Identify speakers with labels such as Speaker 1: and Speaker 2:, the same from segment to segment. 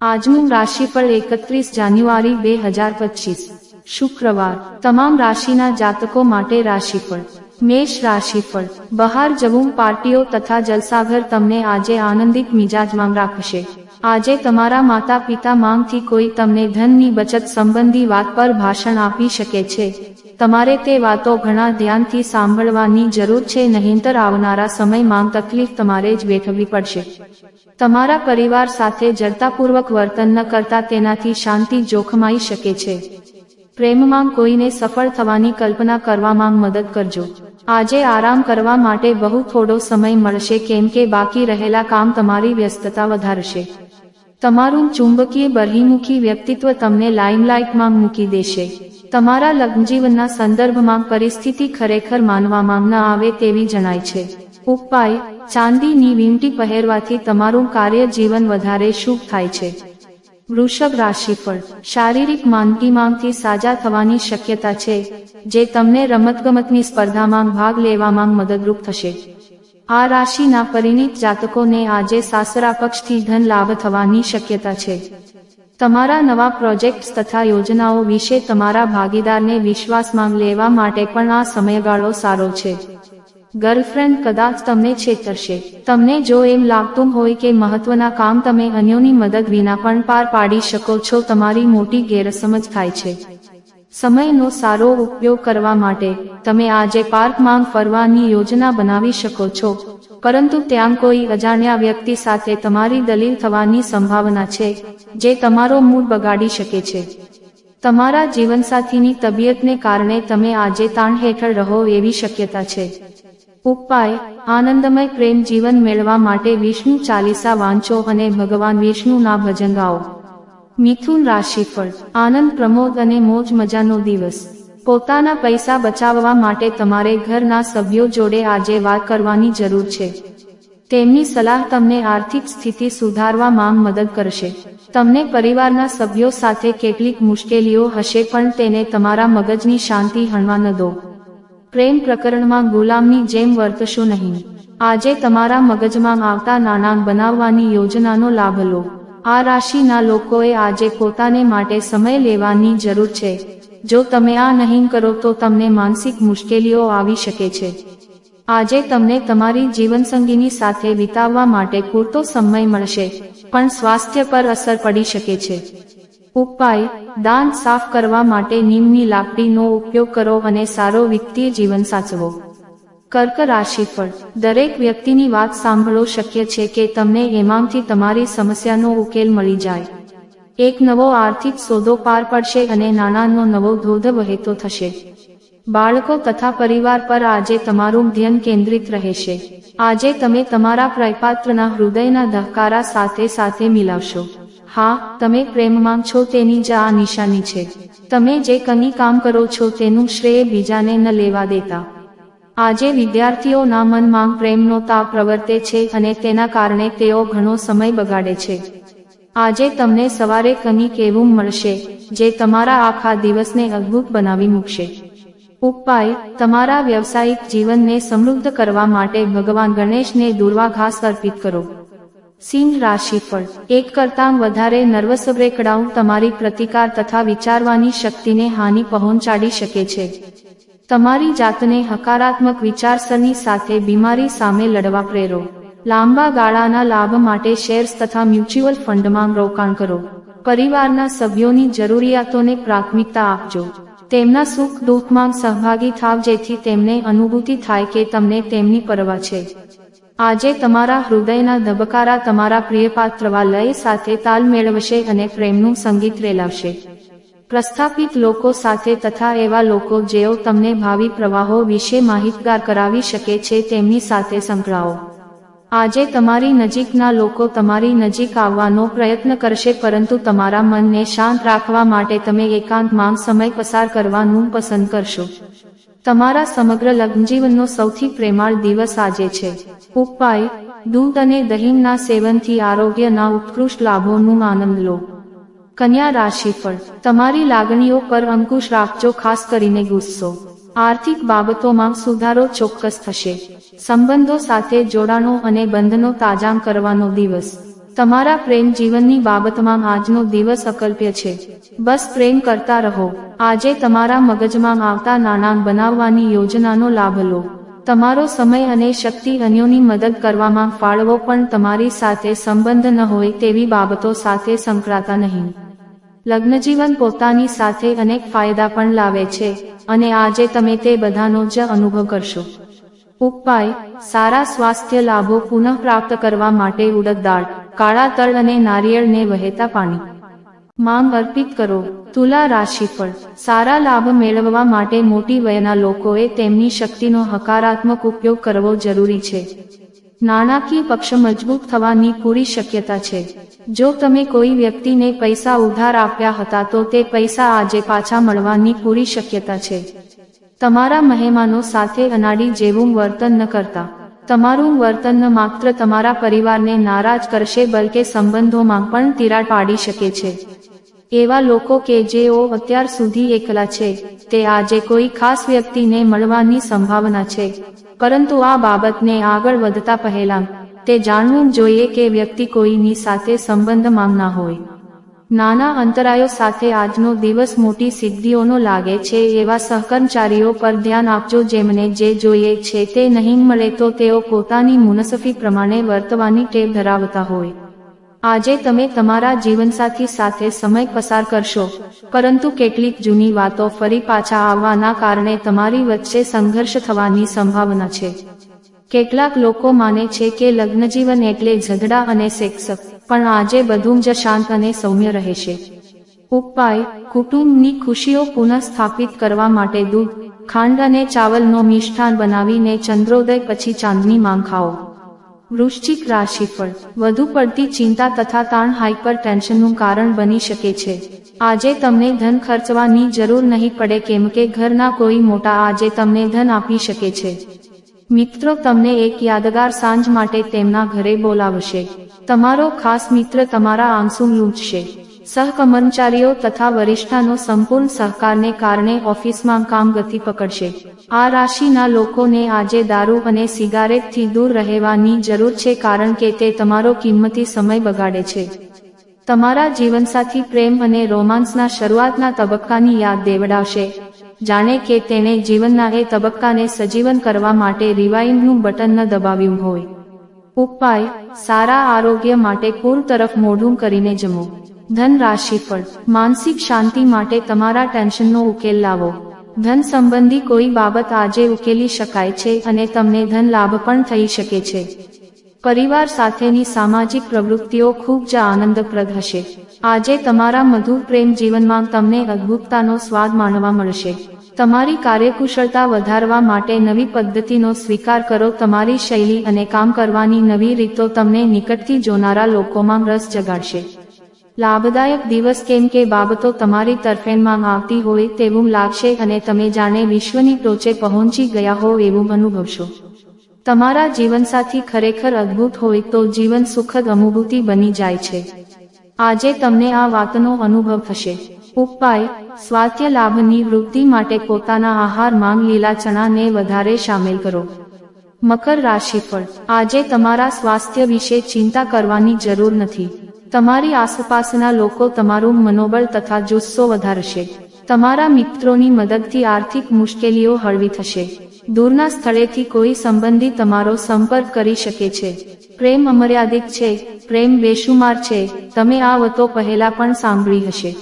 Speaker 1: આજનું રાશિફળ એકત્રીસ જાન્યુઆરી બે હજાર પચીસ. શુક્રવાર. તમામ રાશિના જાતકો માટે રાશિફળ. મેષ રાશિફળ. બહાર જવું, પાર્ટીઓ તથા જલસાઘર તમને આજે આનંદિત મિજાજમાં રાખશે. આજે તમારા માતા પિતા માંગથી કોઈ તમને ધનની બચત સંબંધી વાત પર ભાષણ આપી શકે છે. તમારે તે વાતો ઘણા ધ્યાનથી સાંભળવાની જરૂર છે, નહીંતર આવનારા સમયમાં તકલીફ તમારે જ વેઠવી પડશે. તમારા પરિવાર સાથે જડતાપૂર્વક વર્તન ન કરતા તેનાથી શાંતિ જોખમાઈ શકે છે. પ્રેમમાં કોઈને સફળ થવાની કલ્પના કરવામાં મદદ કરજો. આજે આરામ કરવા માટે બહુ થોડો સમય મળશે કેમ કે બાકી રહેલા કામ તમારી વ્યસ્તતા વધારશે. તમારું ચુંબકીય બહિર્મુખી વ્યક્તિત્વ તમને લાઇમલાઇટમાં મૂકી દેશે. તમારા લગ્નજીવનના સંદર્ભમાં પરિસ્થિતિ ખરેખર માનવામાં ન આવે તેવી જણાય છે. ઉપાય, ચાંદીની વીંટી પહેરવાથી તમારું કાર્ય જીવન વધારે શુભ થાય છે. વૃષભ રાશિફળ, શારીરિક માંદગીમાંથી સાજા થવાની શક્યતા છે, જે તમને રમતગમતની સ્પર્ધામાં ભાગ લેવામાં મદદરૂપ થશે. આ રાશિના પરિણીત જાતકોને આજે સાસરા પક્ષથી ધન લાભ થવાની શક્યતા છે. તમારા નવા પ્રોજેક્ટ્સ તથા યોજનાઓ વિશે તમારા ભાગીદારને વિશ્વાસમાં લેવા માટે પણ આ સમયગાળો સારો છે. ગર્લફ્રેન્ડ કદાચ તમને છેતરશે. તમને જો એમ લાગતું હોય કે મહત્વના કામ તમે અન્યોની મદદ વિના પણ પાર પાડી શકો છો, તમારી મોટી ગેરસમજ થાય છે. સમયનો સારો ઉપયોગ કરવા માટે તમે આજે પાર્કમાં ફરવાની યોજના બનાવી શકો છો. પરંતુ ત્યાં કોઈ અજાણ્યા વ્યક્તિ સાથે તમારી દલીલ થવાની સંભાવના છે, જે તમારો મૂડ બગાડી શકે છે. તમારા જીવનસાથીની તબિયતને કારણે તમે આજે તાણ હેઠળ રહો એવી શક્યતા છે. ઉપાય, આનંદમય પ્રેમ જીવન મેળવા માટે વિષ્ણુ ચાલીસા વાંચો અને ભગવાન વિષ્ણુના ભજન ગાઓ. મિથુન રાશિફળ, આનંદ, પ્રમોદ અને મોજ મજાનો દિવસ. પોતાના પૈસા બચાવવા માટે તમારે ઘરના સભ્યો જોડે આજે વાત કરવાની જરૂર છે. તેમની સલાહ તમને આર્થિક સ્થિતિ સુધારવામાં મદદ કરશે. તમને પરિવારના સભ્યો સાથે કેટલીક મુશ્કેલીઓ હશે પણ તેને તમારા મગજની શાંતિ હણવા ન દો. પ્રેમ પ્રકરણમાં ગુલામની જેમ વર્તશો નહીં. આજે તમારા મગજમાં આવતા નાણાં બનાવવાની યોજનાનો લાભ લો. આ રાશિના લોકોએ આજે પોતાને માટે સમય લેવાની જરૂર છે. જો તમે આ નહીં કરો તો તમને માનસિક મુશ્કેલીઓ આવી શકે છે. આજે તમને તમારી જીવનસંગીની સાથે વિતાવવા માટે પૂરતો સમય મળશે, પણ સ્વાસ્થ્ય પર અસર પડી શકે છે. ઉપાય દાંત સાફ કરવા માટે નીમની લાકડીનો ઉપયોગ કરો અને સારો વિત્તીય જીવન સાચવો. કર્ક રાશિફળ. દરેક વ્યક્તિની વાત સાંભળો, શક્ય છે કે તમને એમાંથી તમારી સમસ્યાનો ઉકેલ મળી જાય. એક નવો આર્થિક સોદો પાર પડશે અને નાણાંનો નવો ધોધ વહેતો થશે. બાળકો તથા પરિવાર પર આજે તમારું ધ્યાન કેન્દ્રિત રહેશે. આજે તમે તમારા પ્રયપાત્રના હૃદયના ધહકારા સાથે સાથે મિલાવશો. હા, તમે પ્રેમમાં છો તેની જ આ નિશાની છે. તમે જે કની કામ કરો છો તેનું શ્રેય બીજાને ન લેવા દેતા. આજે વિદ્યાર્થીઓના મનમાં પ્રેમનો તાપ પ્રવર્તે છે અને તેના કારણે તેઓ ઘણો સમય બગાડે છે. આજે તમને સવારે કની કેવું મળશે, જે તમારા આખા દિવસને અદ્ભુત બનાવી મૂકશે. ઉપાય, તમારા વ્યવસાયિક જીવનને સમૃદ્ધ કરવા માટે ભગવાન ગણેશને દુર્વાઘાસ અર્પિત કરો. સિંહ રાશિફળ એક કરતાં વધારે નર્વસ બ્રેકડાઉન તમારી પ્રતિકાર તથા વિચારવાની શક્તિને હાનિ પહોંચાડી શકે છે. તમારી જાતને હકારાત્મક વિચારસરણી સાથે બીમારી સામે લડવા પ્રેરો. લાંબા ગાળાના લાભ માટે શેર્સ તથા મ્યુચ્યુઅલ ફંડમાં રોકાણ કરો. પરિવારના સભ્યોની જરૂરિયાતોને પ્રાથમિકતા આપજો. તેમના સુખ દુઃખમાં સહભાગી થાવ જેથી તેમને અનુભૂતિ થાય કે તમને તેમની પરવા છે. આજે તમારા હૃદયના ધબકારા તમારા પ્રિયપાત્રવા લય સાથે તાલ મેળવશે અને પ્રેમનું સંગીત રેલાવશે. પ્રસ્થાપિત લોકો સાથે તથા એવા લોકો જેઓ તમને ભાવિ પ્રવાહો વિશે માહિતગાર કરાવી શકે છે તેમની સાથે સંકળાઓ. આજે તમારી નજીકના લોકો તમારી નજીક આવવાનો પ્રયત્ન કરશે પરંતુ તમારા મનને શાંત રાખવા માટે તમે એકાંતમાં સમય પસાર કરવાનું પસંદ કરશો. તમારા સમગ્ર લગ્નજીવનનો સૌથી પ્રેમાળ દિવસ આજે છે. ઉપાય, દૂધ અને દહીંના સેવનથી આરોગ્યના ઉત્કૃષ્ટ લાભોનું આનંદ લો. કન્યા રાશિફળ, તમારી લાગણીઓ પર અંકુશ રાખજો, ખાસ કરીને ગુસ્સો. આર્થિક બાબતોમાં સુધારો ચોક્કસ થશે. સંબંધો સાથે જોડાણો અને બંધનો તાજામ કરવાનો દિવસ. તમારા પ્રેમ જીવનની બાબતમાં આજનો દિવસ અકલ્પ્ય છે. બસ પ્રેમ કરતા રહો. આજે તમારા મગજમાં આવતા નાણાં બનાવવાની યોજનાનો લાભ લો. તમારો સમય અને શક્તિ અન્યોની મદદ કરવામાં ફાળવો પણ તમારી સાથે સંબંધ ન હોય તેવી બાબતો સાથે સંકળાતા નહીં. લગ્નજીવન પોતાની સાથે અનેક ફાયદા પણ લાવે છે, અને આજે તમે તે બધાનો જ અનુભવ કરશો. ઉપાય, સારા સ્વાસ્થ્ય લાભો પુનઃપ્રાપ્ત કરવા માટે ઉડદ દાળ કાળા તળ અને નારિયેળને વહેતા પાણી. માંગ અર્પિત કરો. તુલા રાશિફળ. સારા લાભ મેળવવા માટે મોટી વયના લોકોએ તેમની શક્તિનો હકારાત્મક ઉપયોગ કરવો જરૂરી છે. નાણાકીય પક્ષ મજબૂત થવાની પૂરી શક્યતા છે. જો તમે કોઈ વ્યક્તિને પૈસા ઉધાર આપ્યા હતા તો તે પૈસા આજે પાછા મળવાની પૂરી શક્યતા છે. તમારા મહેમાનો સાથે અનાડી જેવું વર્તન ન કરતા. તમારું વર્તન માત્ર તમારા પરિવારને નારાજ કરશે, બલકે સંબંધોમાં પણ તિરાડ પાડી શકે છે. એવા લોકો કે જેઓ અત્યાર સુધી એકલા છે, તે આજે કોઈ ખાસ વ્યક્તિને મળવાની સંભાવના છે. પરંતુ આ બાબતને આગળ વધતા પહેલા, તે જાણવું જોઈએ કે વ્યક્તિ કોઈની સાથે સંબંધમાં ના હોય. નાના અંતરાયો સાથે આજનો દિવસ મોટી સિદ્ધિઓનો લાગે છે એવા સહકર્મચારીઓ પર ધ્યાન આપજો જેમને જે જોઈએ છે તે નહીં મળે તો તેઓ પોતાની મુનસફી પ્રમાણે વર્તવાની ટેવ ધરાવતા હોય. આજે તમે તમારા જીવનસાથી સાથે સમય પસાર કરશો. પરંતુ કેટલીક જૂની વાતો ફરી પાછા આવવાના કારણે તમારી વચ્ચે સંઘર્ષ થવાની સંભાવના છે. કેટલાક લોકો માને છે કે લગ્નજીવન એટલે ઝઘડા અને સેક્સ, પણ આજે બધું જ શાંત અને સૌમ્ય રહેશે ઉપાય, કુટુંબની ખુશીઓ પુનઃસ્થાપિત કરવા માટે દૂધ, ખાંડ અને ચાવલનો મિષ્ઠાન બનાવીને ચંદ્રોદય પછી ચાંદની માંગ ખાઓ. વૃશ્ચિક રાશિફળ. વધુ પડતી ચિંતા તથા તાણ હાઇપર ટેન્શનનું કારણ બની શકે છે. આજે તમને ધન ખર્ચવાની જરૂર નહીં પડે કેમ કે ઘરના કોઈ મોટા આજે તમને ધન આપી શકે છે. મિત્રો, તમને એક યાદગાર સાંજ માટે તેમના ઘરે બોલાવશે. તમારો ખાસ મિત્ર તમારા આંસુ લૂંટશે. સહકર્મચારીઓ તથા વરિષ્ઠાનો સંપૂર્ણ સહકારને કારણે ઓફિસમાં કામ ગતિ પકડશે. આ રાશિના લોકોને આજે દારૂ અને સિગારેટથી દૂર રહેવાની જરૂર છે કારણ કે તે તમારો કિંમતી સમય બગાડે છે. તમારા જીવનસાથી પ્રેમ અને રોમાન્સના શરૂઆતના તબક્કાની યાદ દેવડાવશે. જાણે કે તેણે જીવનના એ તબક્કાને સજીવન કરવા માટે રિવાઇન્ડનું બટન ન દબાવ્યું હોય. ઉપાય, સારા આરોગ્ય માટે કુલ તરફ મોઢું કરીને જમો. ધન રાશિફળ માનસિક શાંતિ માટે તમારા ટેન્શનનો ઉકેલ લાવો. ધન સંબંધી કોઈ બાબત આજે ઉકેલી શકાય છે અને તમને ધન લાભ પણ થઈ શકે છે. પરિવાર સાથેની સામાજિક પ્રવૃત્તિઓ ખૂબ જ આનંદપ્રદ હશે. આજે તમારા મધુર પ્રેમ જીવનમાં તમને અદ્ભુતતાનો સ્વાદ માણવા મળશે. તમારી કાર્યકુશળતા વધારવા માટે નવી પદ્ધતિનો સ્વીકાર કરો. તમારી શૈલી અને કામ કરવાની નવી રીતો તમને નિકટથી જોનારા લોકોમાં રસ જગાડશે. લાભદાયક દિવસ કેમ કે બાબતો તમારી તરફેણમાં આવતી હોય તેવું લાગશે અને તમે જાણે વિશ્વની ટોચે પહોંચી ગયા હો એવું અનુભવશો. તમારા જીવનસાથી ખરેખર અદ્ભુત હોય તો જીવન સુખદ અનુભૂતિ બની જાય છે. આજે તમને આ વાતનો અનુભવ થશે. ઉપાય, સ્વાસ્થ્ય લાભની વૃદ્ધિ માટે પોતાના આહારમાં લીલા ચણાને વધારે સામેલ કરો. મકર રાશિફળ આજે તમારા સ્વાસ્થ્ય વિશે ચિંતા કરવાની જરૂર નથી. તમારી આસપાસના લોકો તમારું મનોબળ તથા જુસ્સો વધારશે. તમારા મિત્રોની મદદથી આર્થિક મુશ્કેલીઓ હળવી થશે. દૂરના સ્થળેથી કોઈ સંબંધી તમારો સંપર્ક કરી શકે છે. પ્રેમ અમર્યાદિત છે, પ્રેમ બેશુમાર છે, તમે આ વતો પહેલા પણ સાંભળી હશે.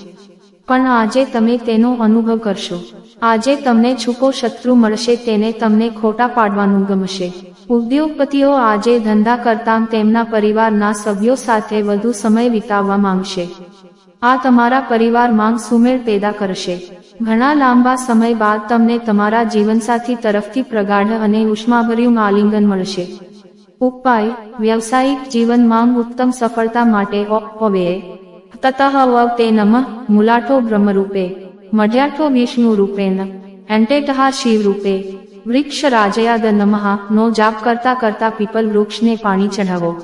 Speaker 1: પણ આજે તમે તેનો અનુભવ કરશો. આજે તમને છૂપો શત્રુ મળશે, તેને તમને ખોટા પાડવાનું ગમશે. ઉદ્યોગપતિઓ આજે ધંધા કરતા તેમના પરિવારના સભ્યો સાથે વધુ સમય વિતાવવા માંગશે. આ તમારા પરિવારમાં સુમેળ પેદા કરશે. ઘણા લાંબા સમય બાદ તમને તમારા જીવનસાથી તરફથી પ્રગાઢ અને ઉષ્માભર્યું આલિંગન મળશે. ઉપાય, વ્યવસાયિક જીવનમાં ઉત્તમ સફળતા માટે હવે તતઃ તે નમઃ, મુલાઠો બ્રહ્મરૂપે. મઢ્યાઠો વિષ્ણુ રૂપેણ એન્ટેટહા શિવ રૂપે વૃક્ષ રાજયાદ નમઃ. નો જાપ કરતા કરતા પીપલ વૃક્ષને પાણી ચઢાવો.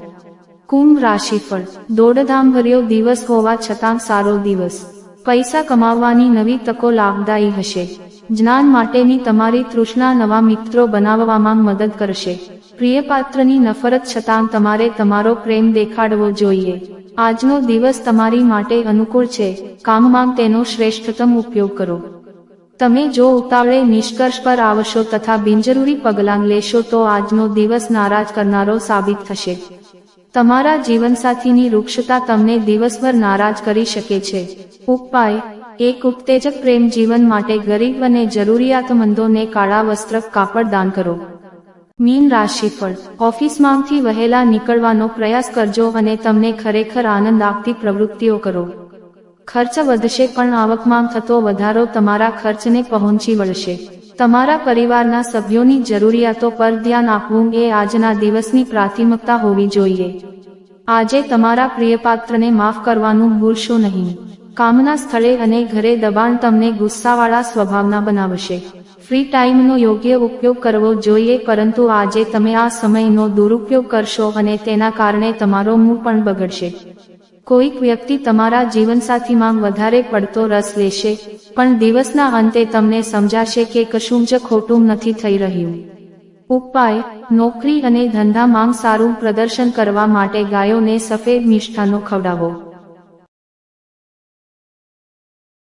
Speaker 1: કુંભ રાશિફળ. દોડધામભર્યો દિવસ હોવા છતાં સારો દિવસ. પૈસા કમાવવાની નવી તકો લાભદાયી હશે. જ્ઞાન માટેની તમારી તૃષ્ણા નવા મિત્રો બનાવવામાં મદદ કરશે. પ્રિય પાત્રની નફરત છતાં તમારે તમારો પ્રેમ દેખાડવો જોઈએ. આજનો દિવસ તમારી માટે અનુકૂળ છે. કામમાં તેનો શ્રેષ્ઠતમ ઉપયોગ કરો. તમે જો ઉતાવળે નિષ્કર્ષ પર આવશો તથા બિનજરૂરી પગલાં લેશો તો આજનો દિવસ નારાજ કરનારો સાબિત થશે. તમારા જીવનસાથીની વૃક્ષતા તમને દિવસભર નારાજ કરી શકે છે. ઉપાય, એક ઉત્તેજક પ્રેમ જીવન માટે ગરીબ અને જરૂરિયાતમંદોને કાળા વસ્ત્ર, કાપડ દાન કરો. મીન રાશિફળ ઓફિસમાંથી વહેલા નીકળવાનો પ્રયાસ કરજો અને તમને ખરેખર આનંદ આપતી પ્રવૃત્તિઓ કરો. ખર્ચ વધશે પણ આવકમાં થતો વધારો તમારા ખર્ચને પહોંચી વળશે. તમારા પરિવારના સભ્યોની જરૂરિયાતો પર ધ્યાન આપવું એ આજના દિવસની પ્રાથમિકતા હોવી જોઈએ. આજે તમારા પ્રિયપાત્રને માફ કરવાનું ભૂલશો નહીં. કામના સ્થળે અને ઘરે દબાણ તમને ગુસ્સાવાળા સ્વભાવના બનાવશે. ફ્રી ટાઈમનો યોગ્ય ઉપયોગ કરવો જોઈએ પરંતુ આજે તમે આ સમયનો દુરુપયોગ કરશો અને તેના કારણે તમારો મૂડ પણ બગડશે. કોઈક વ્યક્તિ તમારા જીવનસાથીમાં વધારે પડતો રસ લેશે, પણ દિવસના અંતે તમને સમજાશે કે કશું જ ખોટું નથી થઈ રહ્યું. ઉપાય, નોકરી અને ધંધામાં સારું પ્રદર્શન કરવા માટે ગાયોને સફેદ મિષ્ઠાનો ખવડાવો.